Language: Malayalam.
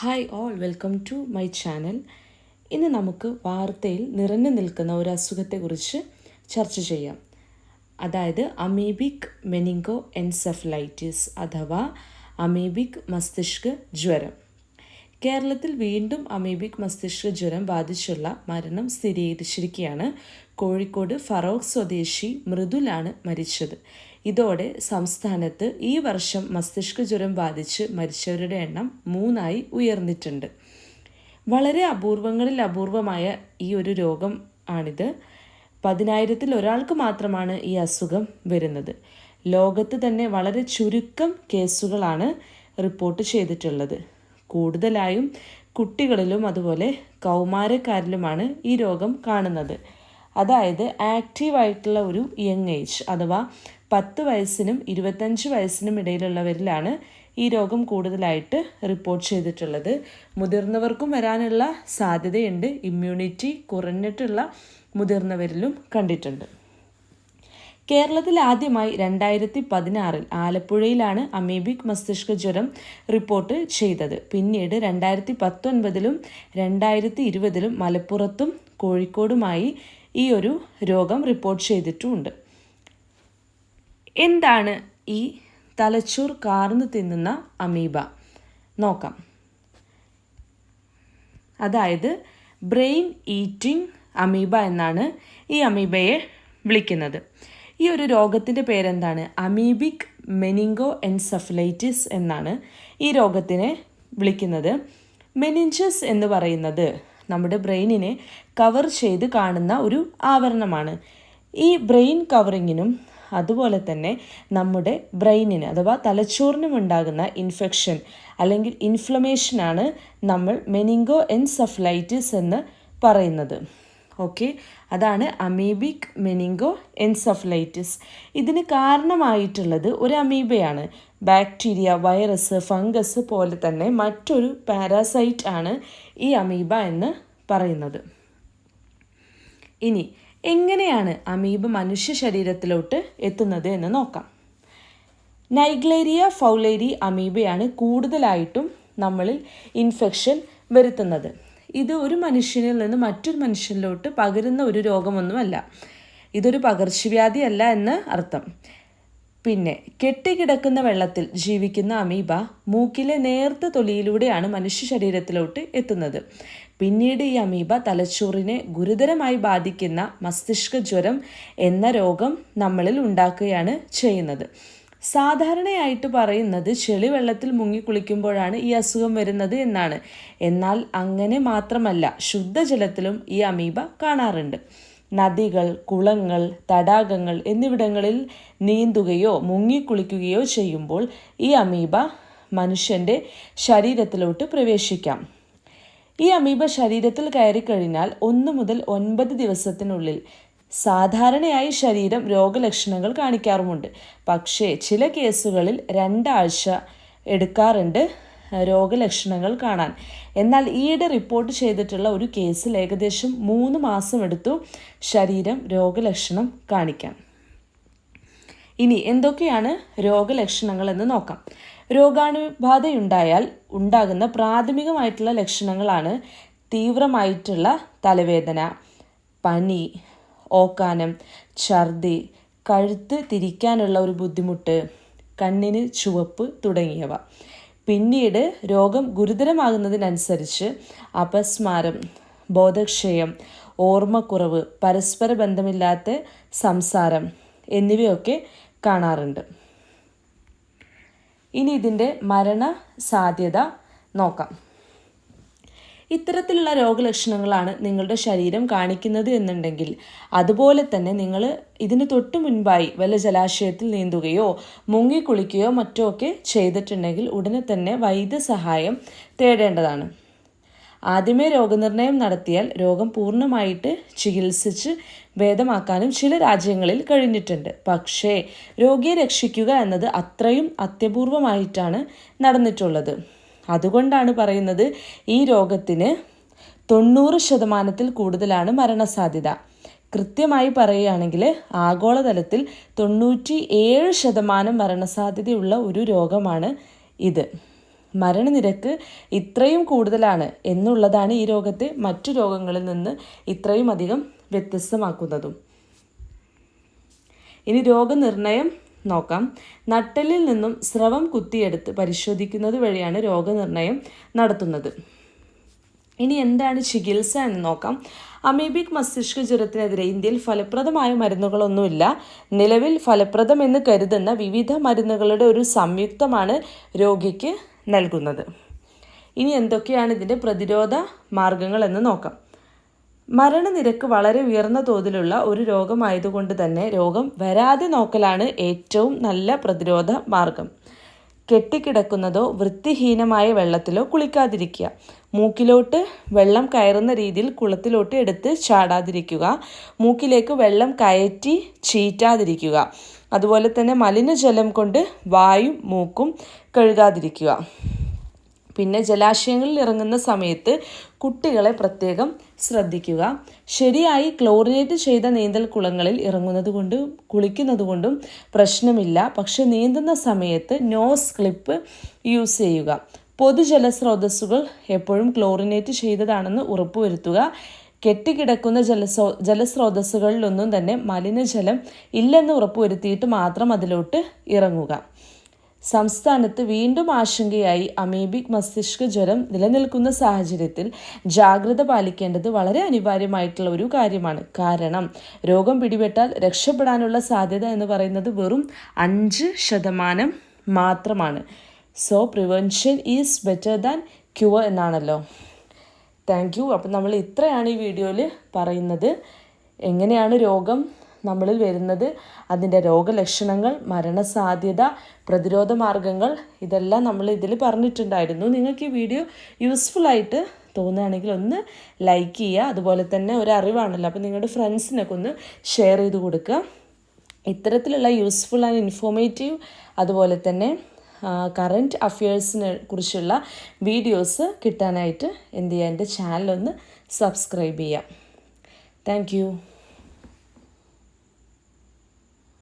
Hi all welcome to my channel ഇന്ന് നമുക്ക് വാർത്തയിൽ നിറഞ്ഞു നിൽക്കുന്ന ഒരു അസുഖത്തെക്കുറിച്ച് ചർച്ച ചെയ്യാം. അതായത് അമീബിക് മെനിങ്കോ എൻസെഫലൈറ്റിസ് അഥവാ അമീബിക് മസ്തിഷ്ക ജ്വരം. കേരളത്തിൽ വീണ്ടും അമീബിക് മസ്തിഷ്ക ജ്വരം ബാധിച്ചുള്ള മരണം സ്ഥിരീകരിച്ചിരിക്കുകയാണ്. കോഴിക്കോട് ഫറോക്ക് സ്വദേശി മൃദുലാണ് മരിച്ചത്. ഇതോടെ സംസ്ഥാനത്ത് ഈ വർഷം മസ്തിഷ്ക ജ്വരം ബാധിച്ച് മരിച്ചവരുടെ എണ്ണം മൂന്നായി ഉയർന്നിട്ടുണ്ട്. വളരെ അപൂർവങ്ങളിൽ അപൂർവമായ ഈ ഒരു രോഗം ആണിത്. പതിനായിരത്തിൽ ഒരാൾക്ക് മാത്രമാണ് ഈ അസുഖം വരുന്നത്. ലോകത്ത് തന്നെ വളരെ ചുരുക്കം കേസുകളാണ് റിപ്പോർട്ട് ചെയ്തിട്ടുള്ളത്. കൂടുതലായും കുട്ടികളിലും അതുപോലെ കൗമാരക്കാരിലുമാണ് ഈ രോഗം കാണുന്നത്. അതായത് ആക്റ്റീവായിട്ടുള്ള ഒരു യങ് ഏജ് അഥവാ പത്ത് വയസ്സിനും ഇരുപത്തഞ്ച് വയസ്സിനും ഇടയിലുള്ളവരിലാണ് ഈ രോഗം കൂടുതലായിട്ട് റിപ്പോർട്ട് ചെയ്തിട്ടുള്ളത്. മുതിർന്നവർക്കും വരാനുള്ള സാധ്യതയുണ്ട്. ഇമ്മ്യൂണിറ്റി കുറഞ്ഞിട്ടുള്ള മുതിർന്നവരിലും കണ്ടിട്ടുണ്ട്. കേരളത്തിൽ ആദ്യമായി രണ്ടായിരത്തി പതിനാറിൽ ആലപ്പുഴയിലാണ് അമീബിക് മസ്തിഷ്ക ജ്വരം റിപ്പോർട്ട് ചെയ്തത്. പിന്നീട് രണ്ടായിരത്തി പത്തൊൻപതിലും രണ്ടായിരത്തി ഇരുപതിലും മലപ്പുറത്തും കോഴിക്കോടുമായി ഈ ഒരു രോഗം റിപ്പോർട്ട് ചെയ്തിട്ടുമുണ്ട്. എന്താണ് ഈ തലച്ചോർ കാർന്ന് തിന്നുന്ന അമീബ? നോക്കാം. അതായത് ബ്രെയിൻ ഈറ്റിംഗ് അമീബ എന്നാണ് ഈ അമീബയെ വിളിക്കുന്നത്. ഈ ഒരു രോഗത്തിന്റെ പേരെന്താണ്? അമീബിക് മെനിങ്കോ എൻസഫലൈറ്റിസ് എന്നാണ് ഈ രോഗത്തിനെ വിളിക്കുന്നത്. മെനിഞ്ചസ് എന്ന് പറയുന്നത് നമ്മുടെ ബ്രെയിനിനെ കവർ ചെയ്ത് കാണുന്ന ഒരു ആവരണമാണ്. ഈ ബ്രെയിൻ കവറിങ്ങിനും അതുപോലെ തന്നെ നമ്മുടെ ബ്രെയിനിന് അഥവാ തലച്ചോറിനും ഉണ്ടാകുന്ന ഇൻഫെക്ഷൻ അല്ലെങ്കിൽ ഇൻഫ്ലമേഷനാണ് നമ്മൾ മെനിങ്കോ എൻസഫലൈറ്റിസ് എന്ന് പറയുന്നത്. ഓക്കെ? അതാണ് അമീബിക് മെനിങ്കോ എൻസഫലൈറ്റിസ്. ഇതിന് കാരണമായിട്ടുള്ളത് ഒരു അമീബയാണ്. ബാക്ടീരിയ വൈറസ് ഫംഗസ് പോലെ തന്നെ മറ്റൊരു പാരാസൈറ്റ് ആണ് ഈ അമീബ എന്ന് പറയുന്നത്. ഇനി എങ്ങനെയാണ് അമീബ് മനുഷ്യ ശരീരത്തിലോട്ട് എത്തുന്നത് എന്ന് നോക്കാം. നൈഗ്ലേരിയ ഫൗലേരി അമീബയാണ് കൂടുതലായിട്ടും നമ്മളിൽ ഇൻഫെക്ഷൻ വരുത്തുന്നത്. ഇത് ഒരു മനുഷ്യനിൽ നിന്ന് മറ്റൊരു മനുഷ്യനിലോട്ട് പകരുന്ന ഒരു രോഗമൊന്നുമല്ല. ഇതൊരു പകർച്ചവ്യാധിയല്ല എന്ന് അർത്ഥം. പിന്നെ കെട്ടിക്കിടക്കുന്ന വെള്ളത്തിൽ ജീവിക്കുന്ന അമീബ മൂക്കിലെ നേർത്ത തൊലിയിലൂടെയാണ് മനുഷ്യ ശരീരത്തിലോട്ട് എത്തുന്നത്. പിന്നീട് ഈ അമീബ തലച്ചോറിനെ ഗുരുതരമായി ബാധിക്കുന്ന മസ്തിഷ്ക ജ്വരം എന്ന രോഗം നമ്മളിൽ ഉണ്ടാക്കുകയാണ് ചെയ്യുന്നത്. സാധാരണയായിട്ട് പറയുന്നത് ചെളി വെള്ളത്തിൽ മുങ്ങി മുങ്ങിക്കുളിക്കുമ്പോഴാണ് ഈ അസുഖം വരുന്നത് എന്നാണ്. എന്നാൽ അങ്ങനെ മാത്രമല്ല ശുദ്ധജലത്തിലും ഈ അമീബ കാണാറുണ്ട്. നദികൾ കുളങ്ങൾ തടാകങ്ങൾ എന്നിവിടങ്ങളിൽ നീന്തുകയോ മുങ്ങിക്കുളിക്കുകയോ ചെയ്യുമ്പോൾ ഈ അമീബ മനുഷ്യന്റെ ശരീരത്തിലോട്ട് പ്രവേശിക്കാം. ഈ അമീബ ശരീരത്തിൽ കയറിക്കഴിഞ്ഞാൽ ഒന്ന് മുതൽ ഒൻപത് ദിവസത്തിനുള്ളിൽ സാധാരണയായി ശരീരം രോഗലക്ഷണങ്ങൾ കാണിക്കാറുമുണ്ട്. പക്ഷേ ചില കേസുകളിൽ രണ്ടാഴ്ച എടുക്കാറുണ്ട്. രോഗലക്ഷണങ്ങൾ കാണാൻ. എന്നാൽ ഈയിടെ റിപ്പോർട്ട് ചെയ്തിട്ടുള്ള ഒരു കേസിൽ ഏകദേശം മൂന്ന് മാസം എടുത്തു ശരീരം രോഗലക്ഷണം കാണിക്കാൻ. ഇനി എന്തൊക്കെയാണ് രോഗലക്ഷണങ്ങൾ എന്ന് നോക്കാം. രോഗാണുബാധയുണ്ടായാൽ ഉണ്ടാകുന്ന പ്രാഥമികമായിട്ടുള്ള ലക്ഷണങ്ങളാണ് തീവ്രമായിട്ടുള്ള തലവേദന പനി ഓക്കാനം ഛർദി കഴുത്ത് തിരിക്കാനുള്ള ഒരു ബുദ്ധിമുട്ട് കണ്ണിന് ചുവപ്പ് തുടങ്ങിയവ. പിന്നീട് രോഗം ഗുരുതരമാകുന്നതിനനുസരിച്ച് അപസ്മാരം ബോധക്ഷയം ഓർമ്മക്കുറവ് പരസ്പര ബന്ധമില്ലാത്ത സംസാരം എന്നിവയൊക്കെ കാണാറുണ്ട്. ഇനി ഇതിന്റെ മരണ സാധ്യത നോക്കാം. ഇത്തരത്തിലുള്ള രോഗലക്ഷണങ്ങളാണ് നിങ്ങളുടെ ശരീരം കാണിക്കുന്നത് എന്നുണ്ടെങ്കിൽ. അതുപോലെ തന്നെ നിങ്ങൾ ഇതിന് തൊട്ട് മുൻപായി വല്ല ജലാശയത്തിൽ നീന്തുകയോ മുങ്ങിക്കുളിക്കുകയോ മറ്റോ ഒക്കെ ചെയ്തിട്ടുണ്ടെങ്കിൽ ഉടനെ തന്നെ വൈദ്യസഹായം തേടേണ്ടതാണ്. ആദ്യമേ രോഗനിർണയം നടത്തിയാൽ രോഗം പൂർണമായിട്ട് ചികിത്സിച്ച് ഭേദമാക്കാനും ചില രാജ്യങ്ങളിൽ കഴിഞ്ഞിട്ടുണ്ട്. പക്ഷേ രോഗിയെ രക്ഷിക്കുക എന്നത് അത്രയും അത്യപൂർവമായിട്ടാണ് നടന്നിട്ടുള്ളത്. അതുകൊണ്ടാണ് പറയുന്നത് ഈ രോഗത്തിന് തൊണ്ണൂറ് ശതമാനത്തിൽ കൂടുതലാണ് മരണസാധ്യത. കൃത്യമായി പറയുകയാണെങ്കിൽ ആഗോളതലത്തിൽ തൊണ്ണൂറ്റി ഏഴ് ശതമാനം മരണസാധ്യതയുള്ള ഒരു രോഗമാണ് ഇത്. മരണനിരക്ക് ഇത്രയും കൂടുതലാണ് എന്നുള്ളതാണ് ഈ രോഗത്തെ മറ്റു രോഗങ്ങളിൽ നിന്ന് ഇത്രയും അധികം വ്യത്യസ്തമാക്കുന്നതും. ഇനി രോഗനിർണയം നോക്കാം. നട്ടലിൽ നിന്നും സ്രവം കുത്തിയെടുത്ത് പരിശോധിക്കുന്നത് വഴിയാണ് രോഗനിർണയം നടത്തുന്നത്. ഇനി എന്താണ് ചികിത്സ എന്ന് നോക്കാം. അമീബിക് മസ്തിഷ്ക ജ്വരത്തിനെതിരെ ഇന്ത്യയിൽ ഫലപ്രദമായ മരുന്നുകളൊന്നുമില്ല. നിലവിൽ ഫലപ്രദമെന്ന് കരുതുന്ന വിവിധ മരുന്നുകളുടെ ഒരു സംയുക്തമാണ് രോഗിക്ക് നൽകുന്നത്. ഇനി എന്തൊക്കെയാണ് ഇതിന്റെ പ്രതിരോധ മാർഗങ്ങൾ എന്ന് നോക്കാം. മരണനിരക്ക് വളരെ ഉയർന്ന തോതിലുള്ള ഒരു രോഗമായതുകൊണ്ട് തന്നെ രോഗം വരാതെ നോക്കലാണ് ഏറ്റവും നല്ല പ്രതിരോധ മാർഗം. കെട്ടിക്കിടക്കുന്നതോ വൃത്തിഹീനമായ വെള്ളത്തിലോ കുളിക്കാതിരിക്കുക. മൂക്കിലോട്ട് വെള്ളം കയറുന്ന രീതിയിൽ കുളത്തിലോട്ട് എടുത്ത് ചാടാതിരിക്കുക. മൂക്കിലേക്ക് വെള്ളം കയറ്റി ചീറ്റാതിരിക്കുക. അതുപോലെ തന്നെ മലിനജലം കൊണ്ട് വായും മൂക്കും കഴുകാതിരിക്കുക. പിന്നെ ജലാശയങ്ങളിൽ ഇറങ്ങുന്ന സമയത്ത് കുട്ടികളെ പ്രത്യേകം ശ്രദ്ധിക്കുക. ശരിയായി ക്ലോറിനേറ്റ് ചെയ്ത നീന്തൽ കുളങ്ങളിൽ ഇറങ്ങുന്നത് കൊണ്ടും കുളിക്കുന്നത് കൊണ്ടും പ്രശ്നമില്ല. പക്ഷെ നീന്തുന്ന സമയത്ത് നോസ് ക്ലിപ്പ് യൂസ് ചെയ്യുക. പൊതുജല സ്രോതസ്സുകൾ എപ്പോഴും ക്ലോറിനേറ്റ് ചെയ്തതാണെന്ന് ഉറപ്പുവരുത്തുക. കെട്ടിക്കിടക്കുന്ന ജലസ്രോ ജലസ്രോതസ്സുകളിലൊന്നും തന്നെ മലിനജലം ഇല്ലെന്ന് ഉറപ്പുവരുത്തിയിട്ട് മാത്രം അതിലോട്ട് ഇറങ്ങുക. സംസ്ഥാനത്ത് വീണ്ടും ആശങ്കയായി അമീബിക് മസ്തിഷ്ക ജ്വരം നിലനിൽക്കുന്ന സാഹചര്യത്തിൽ ജാഗ്രത പാലിക്കേണ്ടത് വളരെ അനിവാര്യമായിട്ടുള്ള ഒരു കാര്യമാണ്. കാരണം രോഗം പിടിപെട്ടാൽ രക്ഷപ്പെടാനുള്ള സാധ്യത എന്ന് പറയുന്നത് വെറും അഞ്ച് ശതമാനം മാത്രമാണ്. So prevention is better than cure എന്നാണല്ലോ. താങ്ക് യു അപ്പം നമ്മൾ ഇത്രയാണ് ഈ വീഡിയോയിൽ പറയുന്നത്. എങ്ങനെയാണ് രോഗം നമ്മളിൽ വരുന്നത്. അതിന്റെ രോഗലക്ഷണങ്ങൾ മരണസാധ്യത പ്രതിരോധ മാർഗങ്ങൾ ഇതെല്ലാം നമ്മൾ ഇതിൽ പറഞ്ഞിട്ടുണ്ടായിരുന്നു. നിങ്ങൾക്ക് ഈ വീഡിയോ യൂസ്ഫുൾ ആയിട്ട് തോന്നുകയാണെങ്കിൽ ഒന്ന് ലൈക്ക് ചെയ്യുക. അതുപോലെ തന്നെ ഒരു അറിവാണല്ലോ. അപ്പോൾ നിങ്ങളുടെ ഫ്രണ്ട്സിനൊക്കെ ഒന്ന് ഷെയർ ചെയ്ത് കൊടുക്കുക. ഇത്തരത്തിലുള്ള യൂസ്ഫുൾ ആൻഡ് ഇൻഫോർമേറ്റീവ് അതുപോലെ തന്നെ കറന്റ് അഫയേഴ്സിനെ കുറിച്ചുള്ള വീഡിയോസ് കിട്ടാനായിട്ട് എന്ത് ചെയ്യുക? എന്റെ ചാനലൊന്ന് സബ്സ്ക്രൈബ് ചെയ്യാം താങ്ക്